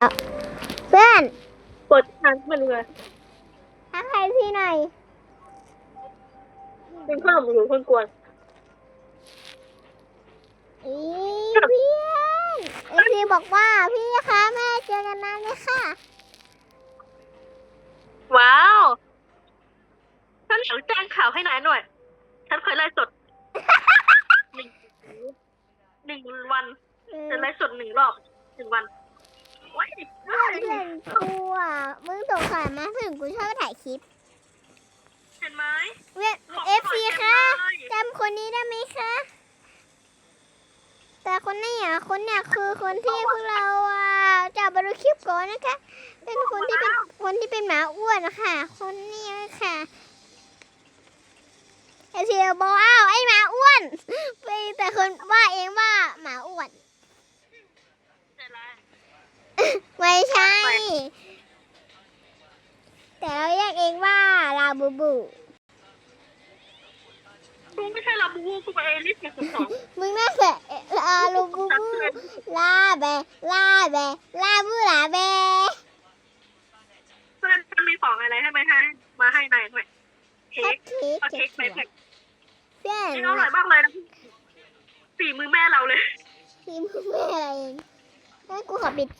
เพื่อนกดทันมันเลยทักทายพี่หน่อย เป็นขนมหรือคนกวนอีเพื่อนเอพีบอกว่าพี่คะแม่เจอกันนานเลยค่ะ ว้าวฉันอยากแจ้งข่าวให้นายหน่อยฉันเคยไล่สดหนึ่งหนึ่งวันเออจะไล่สดหนึ่งรอบหนึ่งวันว้าย เพื่อนเพื่อนกูอะมึงสงสัยมาถึงกูชอบถ่ายคลิปเห็นไหมเพื่อนเอฟซีคะจำคนนี้ได้ไหมคะ แต่คนนี้อะคนเนี่ยคือคนที่พวกเราอะจะเอาไปดูคลิปก่อนนะคะ เป็นคนที่เป็นคนที่เป็นหมาอ้วนนะคะคนนี้ค่ะไอเสีบอกอ้าวไอหมาอ้วนไปแต่คนว่าเองว่าหมาอ้วน เสร็จแล้ว ไม่ใช่ แต่เราเรียกเองว่าลา บูบูกูไม่ใช่ลาบูบูกูเป็นเอลิสเนี่ยสุดสองมึงน่าจะลาลูบูบูลาแบลาแบลาบูลาแบเพื่อนมันมีของอะไรให้ไหมให้มาให้นายหน่อยเค้คักพเค้กเอาเค้เค้กกไปแพ็คเพื่อนเค้กอร่อยมากเลยนะฝีมือแม่เราเลยทีมแม่อะไรเองงั้นกูขอปิดคลิป